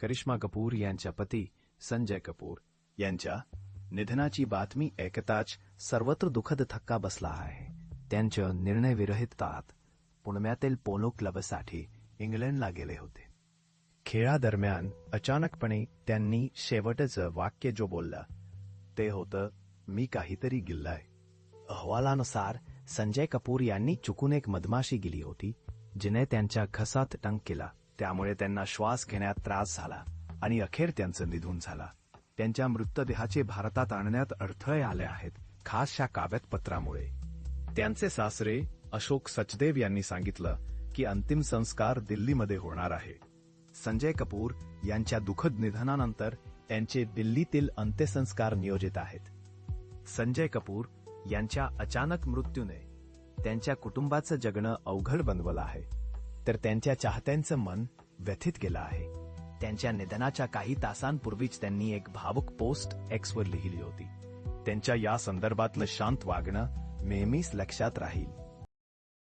करिश्मा कपूर यांच्या पती संजय कपूर. यांच्या निधनाची बातमी ऐकताच सर्वत्र दुःखद थक्का बसला आहे. त्यांच्या निर्णयविरहितात पुण्यातील पोलो क्लबसाठी इंग्लंडला गेले होते. खेळादरम्यान अचानकपणे त्यांनी शेवटचं वाक्य जो बोलला ते होतं मी काहीतरी गिल्लाय. अहवालानुसार संजय कपूर यांनी चुकून एक मधमाशी गेली होती जिने त्यांच्या घसात टंक केला. त्यामुळे त्यांना श्वास घेण्यात त्रास झाला आणि अखेर त्यांचं निधून झाला. त्यांच्या मृतदेहाचे भारतात आणण्यात अडथळे आले आहेत खासच्या पत्रामुळे. त्यांचे सासरे अशोक सचदेव यांनी सांगितलं की अंतिम संस्कार दिल्लीमध्ये होणार आहे. संजय कपूर यांच्या दुःखद निधनानंतर त्यांचे दिल्लीतील अंत्यसंस्कार नियोजित आहेत. संजय कपूर यांच्या अचानक मृत्यूने त्यांच्या कुटुंबाचं जगणं अवघड बनवलं आहे. तर त्यांच्या चाहत्यांचं मन व्यथित केलं आहे. त्यांच्या निधनाच्या काही तासांपूर्वीच त्यांनी एक भावुक पोस्ट एक्सवर लिहिली होती. त्यांच्या या संदर्भातलं शांत वागणं नेहमीच लक्षात राहील.